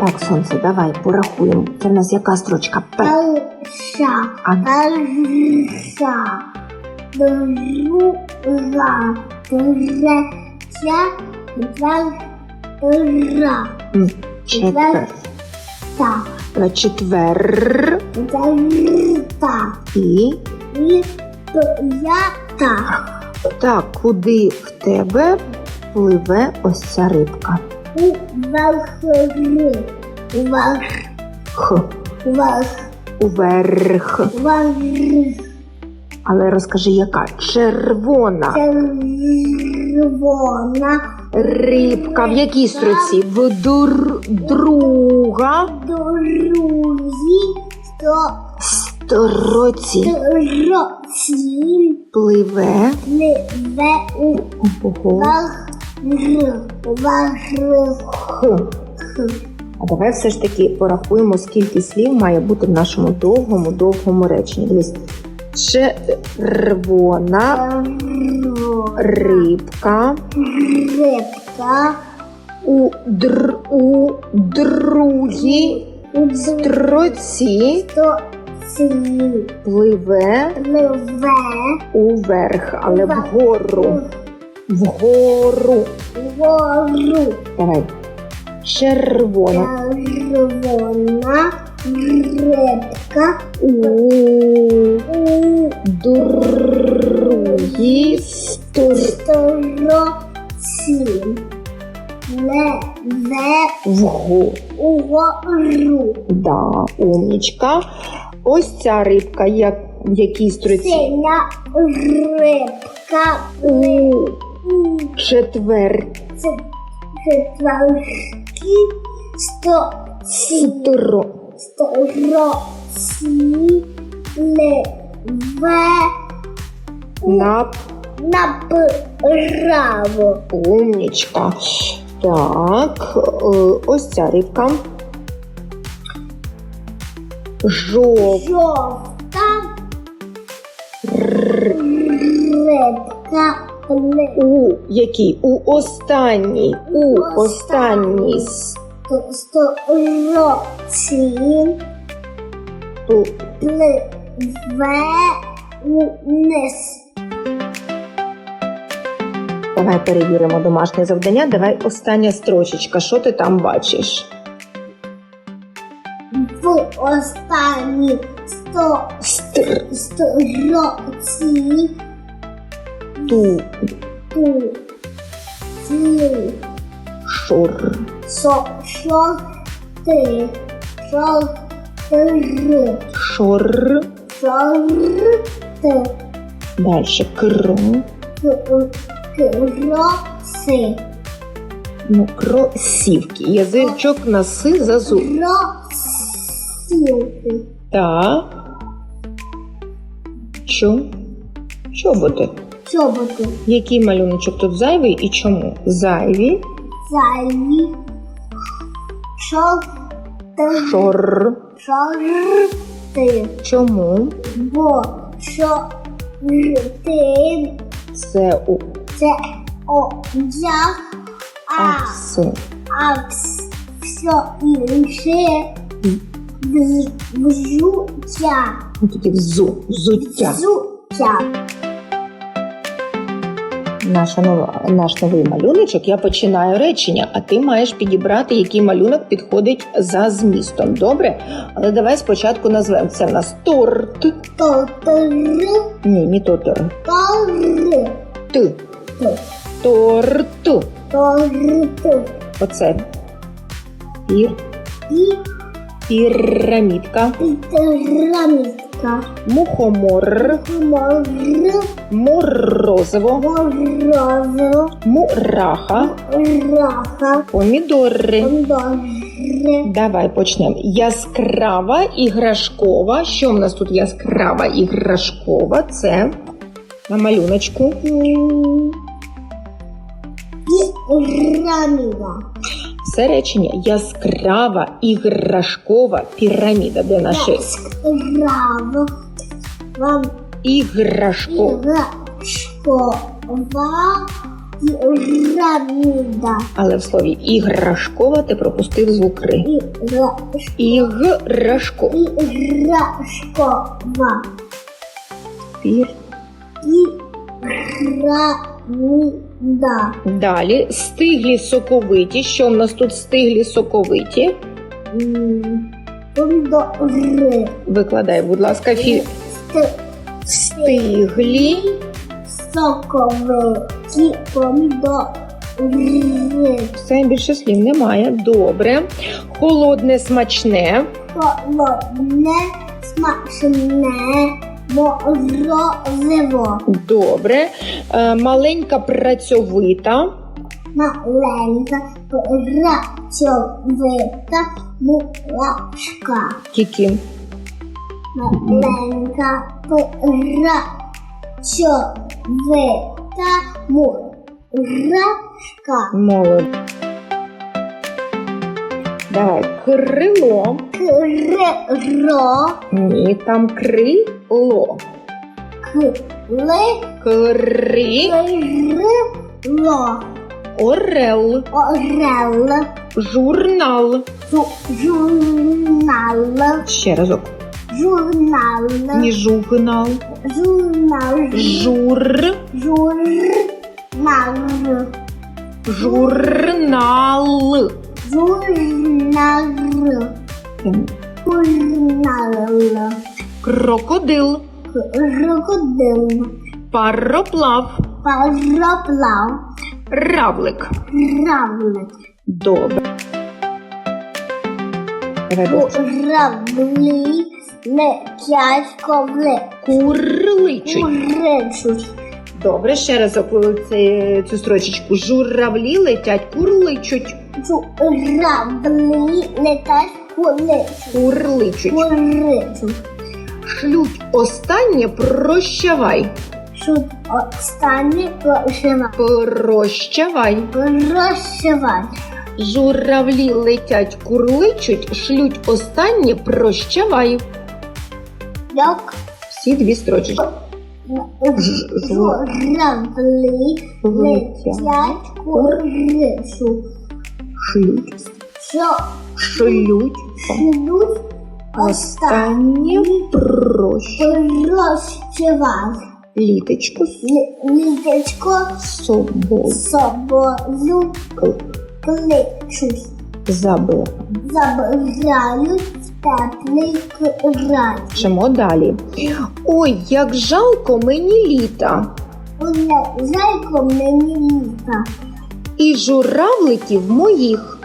Так, сонце, давай порахуємо. Це в нас яка строчка? П. Перша, А. перша, друга, третя, четверта, М, Четвер. Четвер. четверта, І і п'ята. так, куди в тебе пливе ось ця рибка? Уверхи, уверх, Х. уверх, Уверх. уверх, Але розкажи, яка? Червона. червона, Рибка в якій строці? В дур... друга друзі, сто строці Році пливе. пливе у Ого. А давай все ж таки порахуємо, скільки слів має бути в нашому довгому довгому реченні. Дивись. Червона рибка рибка у др у другій строці пливе пливе уверх, але вгору. Вгору. вгору Давай. Червона. червона рибка У у другій стор... строці пливе Вгору. угору. Да, умнічка. Ось ця рибка, як в якій строці? Синя рибка у четвер... четверті стоці стро... строці пливе на направо. умнічка. Так, е, ось ця рибка. Жов... Жовта рибка У якій? У останній. У останній с- строці пливе униз. Давай перевіримо домашнє завдання. Давай остання строчечка. Що ти там бачиш? В останній сто Стр... строці Ту... ту ці Шур. со шо ти шо три Шор. шо ти Дальше. Кро. кроси Ну, кросівки. Язичок на си за зуб. кросівки Так. Чо? Чоботи. Чоботи Який малюночок тут зайвий і чому? Зайві. зайві шо ти Шор. шорти Чому? бо що ти Це у це одяг, а а, все. а все інше взуття. Ну, взуття. Взуття. Наша нова, наш новий малюночок. Я починаю речення, а ти маєш підібрати, який малюнок підходить за змістом. Добре? Але давай спочатку назвемо це в нас торт. Тотр, Ні, не тотор. тор, Т. Торт. торт, Оце. Пір. і Пірамідка. пірамідка. Мухомор. Мор, Морозиво. морозиво, Мураха. раха, Помідори. помідори, Давай почнемо. Яскрава іграшкова. Що в нас тут яскрава іграшкова? Це на малюночку. м, Все речення яскрава іграшкова піраміда. Де наша Яскрава іграшкова? іграшкова Піраміда. Але в слові іграшкова ти пропустив звук ри. Ігра- Іграшко. Іграшкова. Пір. Піраміда. Далі стиглі соковиті. Що в нас тут стиглі соковиті? Помідори. Викладай, будь ласка, фі... Сти- стиглі Соковиті помідори. Все більше слів немає. Добре. Холодне, смачне. Холодне, смачне морозиво. Добре. Е, маленька працьовита. Маленька працьовита мурашка. Тільки Маленька працьовита мурашка. молод. Давай. Крило. Криро, Ні, там крило. кли, Кри. крило, Орел. орел, Журнал. жу- журнал, Ще разок. журнал, Не журнал. журнал, Жур. журнал, Журнал. журнал, журнал, Крокодил. крокодил, Пароплав. пароплав, Равлик. равлик, Добре. Давай летять ковли, Курличуть. куричуть. Добре, ще раз це, цю строчечку. Журавлі летять, курличуть. Журавлі летять куличуть. Курличуть. Куричуть. Шлють останнє прощавай. Шут останнє прожива. Прощавай. Проживай. Журавлі летять, курличуть, шлють останнє прощавай. Як Всі дві строчечки. журавлі летять куричуть. Шлють. Що Шлють. шлють Останнє проживай. Літочку з собою. собою Кл- кличуть. Забираємо. Забирають теплий край. Чимо далі. Ой, як жалко мені літа. Оля, зайко мені літа. І журавликів моїх.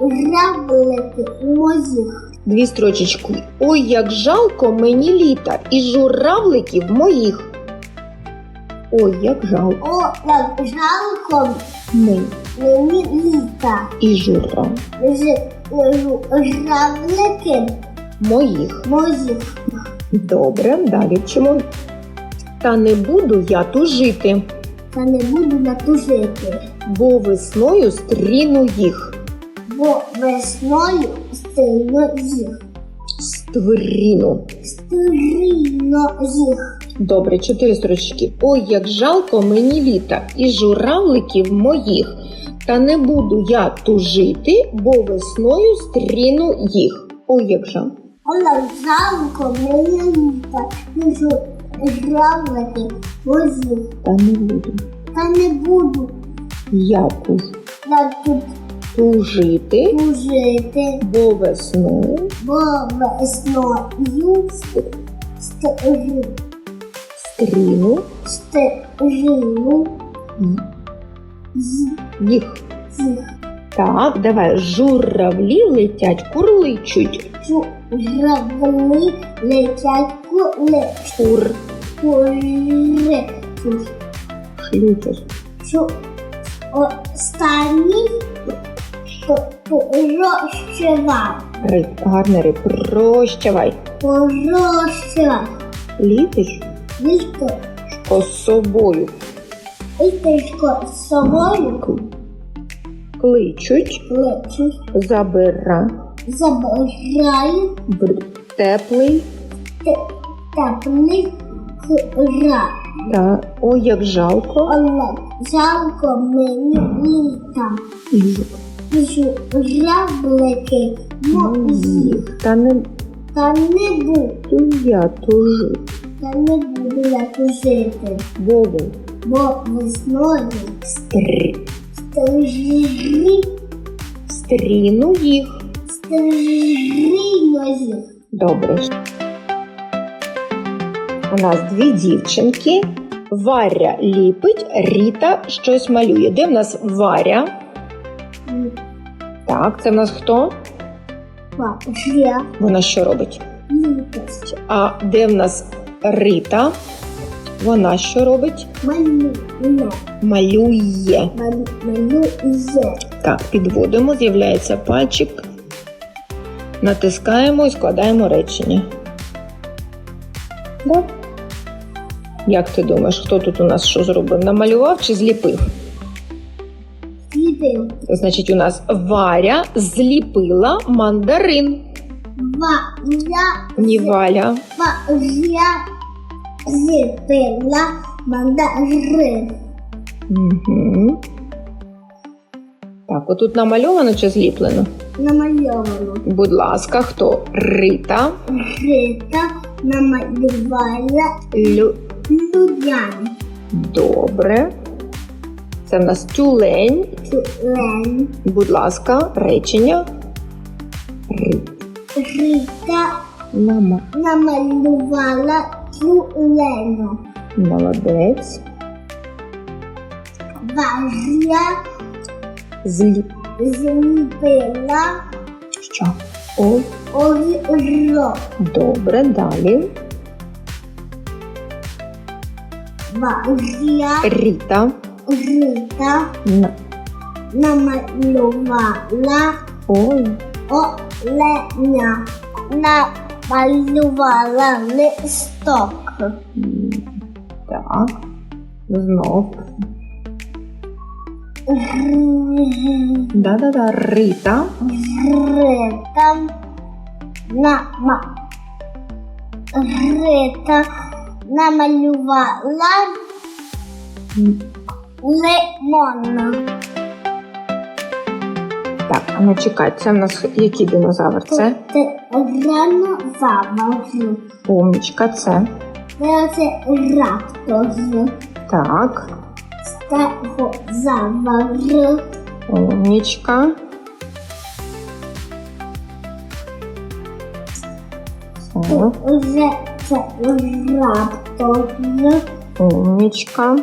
Жравлики моїх. Дві строчечки. Ой, як жалко мені літа. І журавликів моїх. Ой, як жалко О, як жалко мені. мені літа. І журав Ж- Жравлики моїх. моїх. Добре, далі вчимо. Та не буду я тужити, Та не буду натужити, бо весною стріну їх. бо весною сильно їх. Стріну. Стрійно їх. Добре, чотири строчки. Ой, як жалко мені літа і журавликів моїх. Та не буду я тужити, бо весною стріну їх. Ой, як жалко. Оля, жалко мені літа. І жравлики моїх. Та не буду. Та не буду Я туж я тут тужити, служити, бо весною бо весною стрі- стріну стріну їх. їх. Так, давай. Журавлі летять, курличуть. Журавлі летять кули, Кур куричуть. шлючуть. Що останній порощував, Ри, гарний ри. Прощавай. порощував. Літиш Літо, з собою. літочко з собою Кличуть, кличуть, забира забирає в теплий те- теплий край. Та, ой, як жалко. Але жалко мені літа. Журавлики моїх. Та не Та не буду, я тужу. та не буду я тужити. Бобо. Бо весною Стр... стрижі, Стріну їх. стрижіно їх. Добре. У нас дві дівчинки. Варя ліпить, Ріта щось малює. Де в нас Варя? Так, це в нас хто? Варя Вона що робить? літость. А де в нас Рита? Вона що робить? Малює. Малює. Малює. Так, підводимо, з'являється пальчик. Натискаємо і складаємо речення. Да. Як ти думаєш, хто тут у нас що зробив? Намалював чи зліпив? Слідив. Значить, у нас Варя зліпила мандарин. Варя Ні, Валя. Варя зіпила мандарин. Угу. Так, отут намальовано чи зліплено? Намальовано. Будь ласка, хто? Рита. Рита намалювала Лю... людян. Добре. Це в нас тюлень. Тюлень. Будь ласка, речення. Рита. Мама. намалювала тюленю. Молодець. Варя Зліп. зліпила Що? О, огірок. добре, далі. Варя Ріта. Рита На... намалювала Ой. оленя. Намалювала листок. Так. Знов. Да-да-да. Рита. Рита нама... Рита намалювала М, лимон. Так, а ну чекай, це в нас який динозавр? Це рано заважу. умнічка, це. Це раптор. Так. Стего заважу. Умнічка. Це. Це раптор. Умнічка.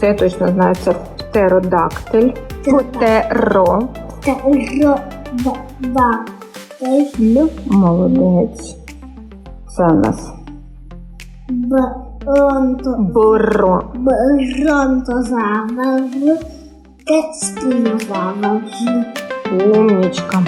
Це я точно знаю, це птеродактиль. Птеро. Теро Молодець. Це у нас Бронто. боро. Бронтозавр. Те спінозавр. Умнічка.